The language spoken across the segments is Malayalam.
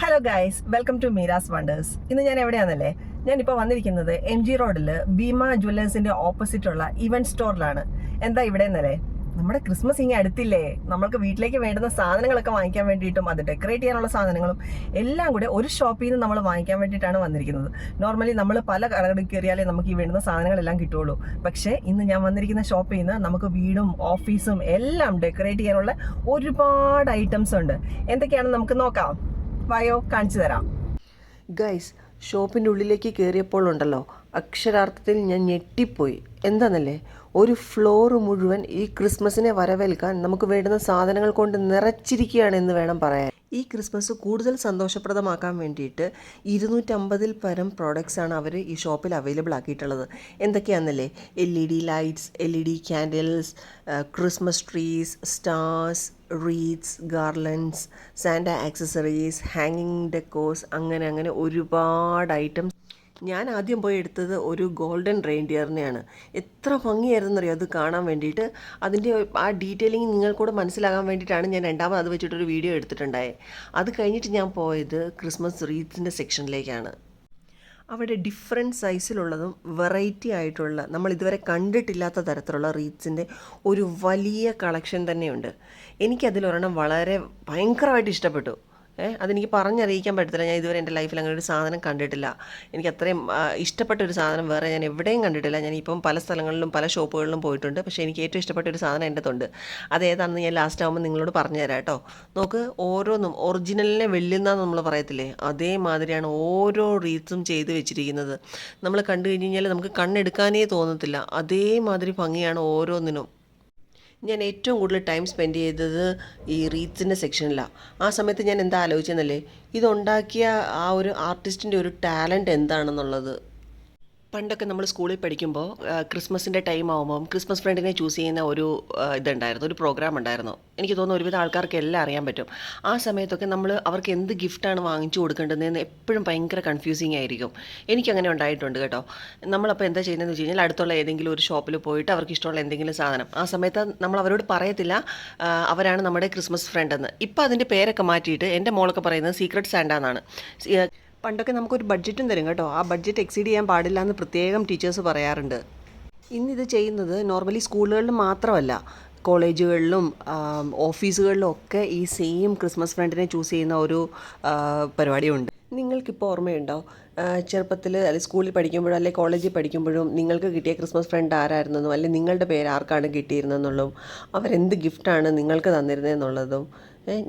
Hello guys welcome to Meera's wonders ഇന്ന് ഞാൻ എവിടെയാണെന്നല്ലേ ഞാനിപ്പോൾ വന്നിരിക്കുന്നത് എം ജി റോഡിൽ ഭീമ ഓപ്പോസിറ്റ് ഉള്ള ഇവന്റ് സ്റ്റോറിലാണ് എന്താ ഇവിടെ എന്നല്ലേ നമ്മുടെ ക്രിസ്മസ് ഇങ്ങനെ അടുത്തില്ലേ? നമ്മൾക്ക് വീട്ടിലേക്ക് വേണ്ടുന്ന സാധനങ്ങളൊക്കെ വാങ്ങിക്കാൻ വേണ്ടിയിട്ടും അത് ഡെക്കറേറ്റ് ചെയ്യാനുള്ള സാധനങ്ങളും എല്ലാം കൂടെ ഒരു ഷോപ്പിൽ നിന്ന് നമ്മൾ വാങ്ങിക്കാൻ വേണ്ടിയിട്ടാണ് വന്നിരിക്കുന്നത്. നോർമലി നമ്മൾ പല കടകളിൽ കയറിയാലേ നമുക്ക് ഈ വേണ്ടുന്ന സാധനങ്ങളെല്ലാം കിട്ടുള്ളൂ പക്ഷേ ഇന്ന് ഞാൻ വന്നിരിക്കുന്ന ഷോപ്പിൽ നിന്ന് നമുക്ക് വീടും ഓഫീസും എല്ലാം ഡെക്കറേറ്റ് ചെയ്യാനുള്ള ഒരുപാട് ഐറ്റംസ് ഉണ്ട്. എന്തൊക്കെയാണെന്ന് നമുക്ക് നോക്കാം. വായോ കാണിച്ചു തരാം. ഗൈസ് ഷോപ്പിന്റെ ഉള്ളിലേക്ക് കയറിയപ്പോൾ ഉണ്ടല്ലോ അക്ഷരാർത്ഥത്തിൽ ഞാൻ ഞെട്ടിപ്പോയി. എന്താണെന്നല്ലേ ഒരു ഫ്ലോർ മുഴുവൻ ഈ ക്രിസ്മസിനെ വരവേൽക്കാൻ നമുക്ക് വേണ്ടുന്ന സാധനങ്ങൾ കൊണ്ട് നിറച്ചിരിക്കുകയാണ് എന്ന് വേണം പറയാൻ. ഈ ക്രിസ്മസ് കൂടുതൽ സന്തോഷപ്രദമാക്കാൻ വേണ്ടിയിട്ട് ഇരുന്നൂറ്റമ്പതിൽ പരം പ്രോഡക്റ്റ്സ് ആണ് അവർ ഈ ഷോപ്പിൽ അവൈലബിൾ ആക്കിയിട്ടുള്ളത്. എന്തൊക്കെയാണെന്നല്ലേ L E D lights L E D candles Christmas trees stars reeds garlands Santa accessories ഹാങ്ങിങ് ഡെക്കോസ് അങ്ങനെ അങ്ങനെ ഒരുപാട് ഐറ്റംസ് ഞാൻ ആദ്യം പോയി എടുത്തത് ഒരു ഗോൾഡൻ റെയിൻഡിയറിനെയാണ്. എത്ര ഭംഗിയായിരുന്നറിയോ അത് കാണാൻ വേണ്ടിയിട്ട്. അതിന്റെ ആ ഡീറ്റെയിലിംഗ് നിങ്ങൾക്കൂടെ മനസ്സിലാകാൻ വേണ്ടിയിട്ടാണ് ഞാൻ രണ്ടാമത് അത് വെച്ചിട്ടൊരു വീഡിയോ എടുത്തിട്ടുണ്ടായത് അത് കഴിഞ്ഞിട്ട് ഞാൻ പോയത് ക്രിസ്മസ് റീത്തിന്റെ സെക്ഷനിലേക്കാണ്. അവിടെ ഡിഫറെന്റ് സൈസിലുള്ളതും വെറൈറ്റി ആയിട്ടുള്ള നമ്മൾ ഇതുവരെ കണ്ടിട്ടില്ലാത്ത തരത്തിലുള്ള റീത്സിന്റെ ഒരു വലിയ കളക്ഷൻ തന്നെയുണ്ട്. എനിക്കതിലൊരെണ്ണം വളരെ ഭയങ്കരമായിട്ട് ഇഷ്ടപ്പെട്ടു. അതെനിക്ക് പറഞ്ഞറിയിക്കാൻ പറ്റത്തില്ല. ഞാൻ ഇതുവരെ എന്റെ ലൈഫിൽ അങ്ങനെ ഒരു സാധനം കണ്ടിട്ടില്ല. എനിക്ക് അത്രയും ഇഷ്ടപ്പെട്ട ഒരു സാധനം വേറെ ഞാൻ എവിടെയും കണ്ടിട്ടില്ല. ഞാൻ ഇപ്പം പല സ്ഥലങ്ങളിലും പല ഷോപ്പുകളിലും പോയിട്ടുണ്ട്. പക്ഷേ എനിക്ക് ഏറ്റവും ഇഷ്ടപ്പെട്ട ഒരു സാധനം എന്റെ തൊണ്ട്. അതേതാണെന്ന് ഞാൻ ലാസ്റ്റ് ആകുമ്പോൾ നിങ്ങളോട് പറഞ്ഞു തരാം കേട്ടോ. നോക്ക് ഓരോന്നും ഒറിജിനലിനെ വെല്ലുന്നതെന്ന് നമ്മൾ പറയത്തില്ലേ? അതേമാതിരിയാണ് ഓരോ റീസും ചെയ്ത് വെച്ചിരിക്കുന്നത്. നമ്മൾ കണ്ടു കഴിഞ്ഞ് കഴിഞ്ഞാൽ നമുക്ക് കണ്ണെടുക്കാനേ തോന്നത്തില്ല. അതേമാതിരി ഭംഗിയാണ് ഓരോന്നിനും. ഞാൻ ഏറ്റവും കൂടുതൽ ടൈം സ്പെൻഡ് ചെയ്തത് ഈ റീത്സിന്റെ സെക്ഷനിലാണ് ആ സമയത്ത് ഞാൻ എന്താ ആലോചിച്ചെന്നല്ലേ? ഇതുണ്ടാക്കിയ ആ ഒരു ആർട്ടിസ്റ്റിന്റെ ഒരു ടാലന്റ് എന്താണെന്നുള്ളത്. പണ്ടൊക്കെ നമ്മൾ സ്കൂളിൽ പഠിക്കുമ്പോൾ ക്രിസ്മസിന്റെ ടൈം ആകുമ്പം ക്രിസ്മസ് ഫ്രണ്ടിനെ ചൂസ് ചെയ്യുന്ന ഒരു ഇതുണ്ടായിരുന്നു ഒരു പ്രോഗ്രാം ഉണ്ടായിരുന്നു. എനിക്ക് തോന്നുന്നു ഒരുവിധ ആൾക്കാർക്ക് എല്ലാം അറിയാൻ പറ്റും. ആ സമയത്തൊക്കെ നമ്മൾ അവർക്ക് എന്ത് ഗിഫ്റ്റാണ് വാങ്ങിച്ചു കൊടുക്കേണ്ടതെന്ന് എപ്പോഴും ഭയങ്കര കൺഫ്യൂസിങ് ആയിരിക്കും. എനിക്കങ്ങനെ ഉണ്ടായിട്ടുണ്ട് കേട്ടോ. നമ്മളപ്പോൾ എന്താ ചെയ്യുന്നതെന്ന് വെച്ച് കഴിഞ്ഞാൽ അടുത്തുള്ള ഏതെങ്കിലും ഒരു ഷോപ്പിൽ പോയിട്ട് അവർക്ക് ഇഷ്ടമുള്ള എന്തെങ്കിലും സാധനം. ആ സമയത്ത് നമ്മൾ അവരോട് പറയത്തില്ല അവരാണ് നമ്മുടെ ക്രിസ്മസ് ഫ്രണ്ട് എന്ന്. ഇപ്പോൾ അതിന്റെ പേരൊക്കെ മാറ്റിയിട്ട് എന്റെ മോളൊക്കെ പറയുന്നത് സീക്രട്ട് സാൻഡ എന്നാണ്. സി- പണ്ടൊക്കെ നമുക്കൊരു ബഡ്ജറ്റും തരും കേട്ടോ. ആ ബഡ്ജറ്റ് എക്സീഡ് ചെയ്യാൻ പാടില്ല എന്ന് പ്രത്യേകം ടീച്ചേഴ്സ് പറയാറുണ്ട്. ഇന്നിത് ചെയ്യുന്നത് നോർമലി സ്കൂളുകളിൽ മാത്രമല്ല. കോളേജുകളിലും ഓഫീസുകളിലും ഒക്കെ ഈ സെയിം ക്രിസ്മസ് ഫ്രണ്ടിനെ ചൂസ് ചെയ്യുന്ന ഒരു പരിപാടിയുണ്ട്. നിങ്ങൾക്കിപ്പോൾ ഓർമ്മയുണ്ടോ? ചെറുപ്പത്തിൽ അല്ലെങ്കിൽ സ്കൂളിൽ പഠിക്കുമ്പോഴും അല്ലെങ്കിൽ കോളേജിൽ പഠിക്കുമ്പോഴും നിങ്ങൾക്ക് കിട്ടിയ ക്രിസ്മസ് ഫ്രണ്ട് ആരായിരുന്നെന്നും അല്ലെങ്കിൽ നിങ്ങളുടെ പേര് ആർക്കാണ് കിട്ടിയിരുന്നെന്നുള്ളതും അവരെന്ത് ഗിഫ്റ്റാണ് നിങ്ങൾക്ക് തന്നിരുന്നതെന്നുള്ളതും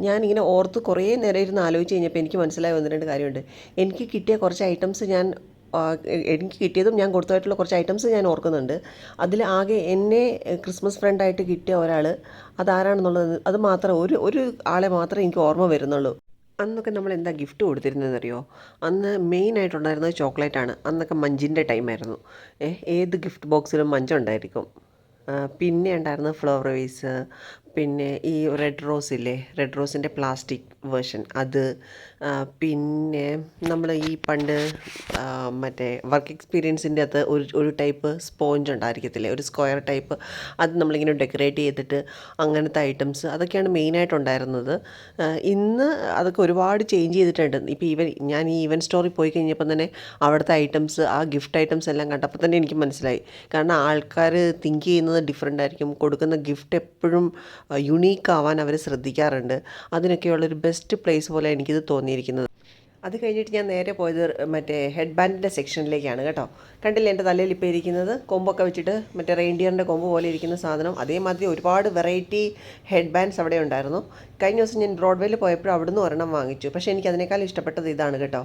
ഞാനിങ്ങനെ ഓർത്ത് കുറേ നേരം ഇരുന്ന് ആലോചിച്ച് കഴിഞ്ഞപ്പോൾ എനിക്ക് മനസ്സിലായി ഒന്ന് രണ്ട് കാര്യമുണ്ട്. എനിക്ക് കിട്ടിയ കുറച്ച് ഐറ്റംസ് ഞാൻ എനിക്ക് കിട്ടിയതും ഞാൻ കൊടുത്തതായിട്ടുള്ള കുറച്ച് ഐറ്റംസ് ഞാൻ ഓർക്കുന്നുണ്ട്. അതിൽ ആകെ എന്നെ ക്രിസ്മസ് ഫ്രണ്ടായിട്ട് കിട്ടിയ ഒരാൾ അതാരാണെന്നുള്ളത് അത് മാത്രം ഒരു ഒരു ആളെ മാത്രമേ എനിക്ക് ഓർമ്മ വരുന്നുള്ളൂ. അന്നൊക്കെ നമ്മൾ എന്താ ഗിഫ്റ്റ് കൊടുത്തിരുന്നതെന്നറിയോ? അന്ന് മെയിൻ ആയിട്ടുണ്ടായിരുന്നത് ചോക്ലേറ്റ് ആണ്. അന്നൊക്കെ മഞ്ചിന്റെ ടൈമായിരുന്നു ഏത് ഗിഫ്റ്റ് ബോക്സിലും മഞ്ചുണ്ടായിരിക്കും. പിന്നെ ഉണ്ടായിരുന്നത് ഫ്ലവർ വേസ് പിന്നെ ഈ റെഡ് റോസ് ഇല്ലേ? റെഡ് റോസിന്റെ പ്ലാസ്റ്റിക് വേർഷൻ അത് പിന്നെ നമ്മൾ ഈ പണ്ട് മറ്റേ വർക്ക് എക്സ്പീരിയൻസിന്റെ അകത്ത് ഒരു ഒരു ടൈപ്പ് സ്പോഞ്ച് ഉണ്ടായിരിക്കത്തില്ലേ? ഒരു സ്ക്വയർ ടൈപ്പ് അത് നമ്മളിങ്ങനെ ഡെക്കറേറ്റ് ചെയ്തിട്ട് അങ്ങനത്തെ ഐറ്റംസ് അതൊക്കെയാണ് മെയിനായിട്ടുണ്ടായിരുന്നത് ഇന്ന് അതൊക്കെ ഒരുപാട് ചേഞ്ച് ചെയ്തിട്ടുണ്ട്. ഇപ്പോൾ ഈവൻ ഞാൻ ഈ ഈവൻ സ്റ്റോറിൽ പോയി കഴിഞ്ഞപ്പോൾ തന്നെ അവിടുത്തെ ഐറ്റംസ് ആ ഗിഫ്റ്റ് ഐറ്റംസ് എല്ലാം കണ്ടപ്പോൾ തന്നെ എനിക്ക് മനസ്സിലായി. കാരണം ആൾക്കാർ തിങ്ക് ചെയ്യുന്നത് ഡിഫറെന്റ് ആയിരിക്കും. കൊടുക്കുന്ന ഗിഫ്റ്റ് എപ്പോഴും യുണീക്ക് ആവാൻ അവർ ശ്രദ്ധിക്കാറുണ്ട്. അതിനൊക്കെയുള്ളൊരു ബെസ്റ്റ് പ്ലേസ് പോലെ എനിക്കിത് തോന്നിയിരിക്കുന്നത്. അത് കഴിഞ്ഞിട്ട് ഞാൻ നേരെ പോയത് മറ്റേ ഹെഡ് ബാൻഡിന്റെ സെക്ഷനിലേക്കാണ് കേട്ടോ. കണ്ടില്ലേ എന്റെ തലയിൽ ഇപ്പോൾ ഇരിക്കുന്നത്? കൊമ്പൊക്കെ വെച്ചിട്ട് മറ്റേ റെയിൻഡിയറിന്റെ കൊമ്പ് പോലെ ഇരിക്കുന്ന സാധനം. അതേമാതിരി ഒരുപാട് വെറൈറ്റി ഹെഡ് ബാൻഡ്സ് അവിടെ ഉണ്ടായിരുന്നു. കഴിഞ്ഞ ദിവസം ഞാൻ ബ്രോഡ്വേയിൽ പോയപ്പോൾ അവിടുന്ന് ഒരെണ്ണം വാങ്ങിച്ചു. പക്ഷേ എനിക്ക് അതിനേക്കാൾ ഇഷ്ടപ്പെട്ടത് ഇതാണ് കേട്ടോ.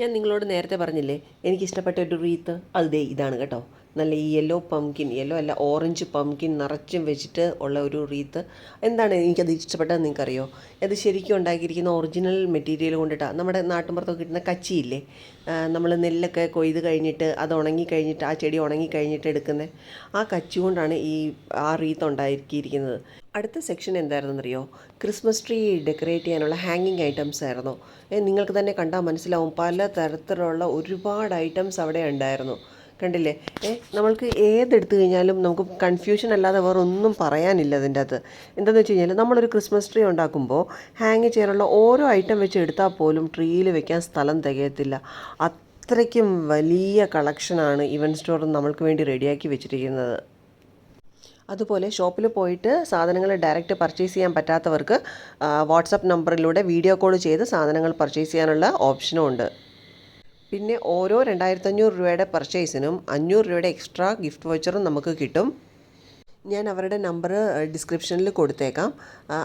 ഞാൻ നിങ്ങളോട് നേരത്തെ പറഞ്ഞില്ലേ എനിക്കിഷ്ടപ്പെട്ട ഒരു റീത്ത് അത് ഇതാണ് കേട്ടോ. നല്ല ഈ യെല്ലോ പംകിൻ യെല്ലോ അല്ല ഓറഞ്ച് പംകിൻ നിറച്ചും വെച്ചിട്ട് ഉള്ള ഒരു റീത്ത് എന്താണ് എനിക്കത് ഇഷ്ടപ്പെട്ടത് നിങ്ങൾക്കറിയോ? അത് ശരിക്കും ഉണ്ടാക്കിയിരിക്കുന്ന ഒറിജിനൽ മെറ്റീരിയൽ കൊണ്ടിട്ടാണ് നമ്മുടെ നാട്ടിൻപുറത്തൊക്കെ കിട്ടുന്ന കച്ചിയില്ലേ? നമ്മൾ നെല്ലൊക്കെ കൊയ്ത് കഴിഞ്ഞിട്ട് അത് ഉണങ്ങി കഴിഞ്ഞിട്ട് ആ ചെടി ഉണങ്ങി കഴിഞ്ഞിട്ട് എടുക്കുന്നത് ആ കച്ചി കൊണ്ടാണ് ഈ ആ റീത്ത് ഉണ്ടാക്കിയിരിക്കുന്നത്. അടുത്ത സെക്ഷൻ എന്തായിരുന്നെന്നറിയോ ക്രിസ്മസ് ട്രീ ഡെക്കറേറ്റ് ചെയ്യാനുള്ള ഹാങ്ങിങ് ഐറ്റംസ് ആയിരുന്നു. നിങ്ങൾക്ക് തന്നെ കണ്ടാൽ മനസ്സിലാവും പല തരത്തിലുള്ള ഒരുപാട് ഐറ്റംസ് അവിടെ ഉണ്ടായിരുന്നു. കണ്ടില്ലേ? ഏ നമ്മൾക്ക് ഏതെടുത്തു കഴിഞ്ഞാലും നമുക്ക് കൺഫ്യൂഷൻ അല്ലാതെ വേറെ ഒന്നും പറയാനില്ല അതിന്റെ അകത്ത് എന്താണെന്ന് വെച്ച് കഴിഞ്ഞാൽ നമ്മളൊരു ക്രിസ്മസ് ട്രീ ഉണ്ടാക്കുമ്പോൾ ഹാങ് ചെയ്യാനുള്ള ഓരോ ഐറ്റം വെച്ച് എടുത്താൽ പോലും ട്രീയിൽ വെക്കാൻ സ്ഥലം തികയത്തില്ല. അത്രയ്ക്കും വലിയ കളക്ഷനാണ് ഇവൻ സ്റ്റോർ നമ്മൾക്ക് വേണ്ടി റെഡിയാക്കി വെച്ചിരിക്കുന്നത്. അതുപോലെ ഷോപ്പിൽ പോയിട്ട് സാധനങ്ങൾ ഡയറക്റ്റ് പർച്ചേസ് ചെയ്യാൻ പറ്റാത്തവർക്ക് വാട്സപ്പ് നമ്പറിലൂടെ വീഡിയോ കോൾ ചെയ്ത് സാധനങ്ങൾ പർച്ചേസ് ചെയ്യാനുള്ള ഓപ്ഷനും ഉണ്ട്. പിന്നെ ഓരോ രണ്ടായിരത്തഞ്ഞൂറ് രൂപയുടെ പർച്ചേസിനും അഞ്ഞൂറ് രൂപയുടെ എക്സ്ട്രാ ഗിഫ്റ്റ് വൗച്ചറും നമുക്ക് കിട്ടും. ഞാൻ അവരുടെ നമ്പർ ഡിസ്ക്രിപ്ഷനിൽ കൊടുത്തേക്കാം.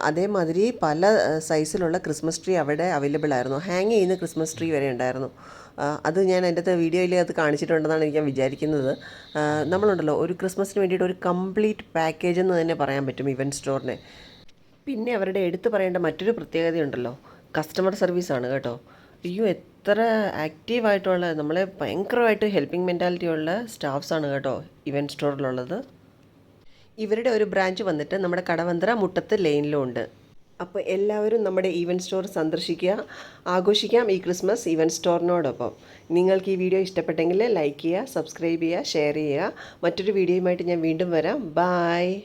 അതേമാതിരി പല സൈസിലുള്ള ക്രിസ്മസ് ട്രീ അവിടെ അവൈലബിൾ ആയിരുന്നു. ഹാങ് ചെയ്യുന്ന ക്രിസ്മസ് ട്രീ വരെ ഉണ്ടായിരുന്നു. അത് ഞാൻ എന്റെ അകത്ത് വീഡിയോയിൽ അത് കാണിച്ചിട്ടുണ്ടെന്നാണ് എനിക്ക് ഞാൻ വിചാരിക്കുന്നത്. നമ്മളുണ്ടല്ലോ ഒരു ക്രിസ്മസിന് വേണ്ടിയിട്ട് ഒരു കംപ്ലീറ്റ് പാക്കേജ് എന്ന് തന്നെ പറയാൻ പറ്റും ഇവന്റ് സ്റ്റോറിനെ പിന്നെ അവരുടെ എടുത്തു പറയേണ്ട മറ്റൊരു പ്രത്യേകതയുണ്ടല്ലോ കസ്റ്റമർ സർവീസാണ് കേട്ടോ. അയ്യോ എത്ര ആക്റ്റീവായിട്ടുള്ള നമ്മളെ ഭയങ്കരമായിട്ട് ഹെൽപ്പിംഗ് മെന്റാലിറ്റി ഉള്ള സ്റ്റാഫ്സാണ് കേട്ടോ ഇവന്റ് സ്റ്റോറിലുള്ളത്. ഇവരുടെ ഒരു ബ്രാഞ്ച് വന്നിട്ട് നമ്മുടെ കടവന്തര മുട്ടത്ത് ലൈനിലും ഉണ്ട് അപ്പോൾ എല്ലാവരും നമ്മുടെ ഈവന്റ് സ്റ്റോർ സന്ദർശിക്കുക. ആഘോഷിക്കാം ഈ ക്രിസ്മസ് ഈവന്റ് സ്റ്റോറിനോടൊപ്പം. നിങ്ങൾക്ക് ഈ വീഡിയോ ഇഷ്ടപ്പെട്ടെങ്കിൽ ലൈക്ക് ചെയ്യുക സബ്സ്ക്രൈബ് ചെയ്യുക ഷെയർ ചെയ്യുക. മറ്റൊരു വീഡിയോയുമായിട്ട് ഞാൻ വീണ്ടും വരാം. ബായ്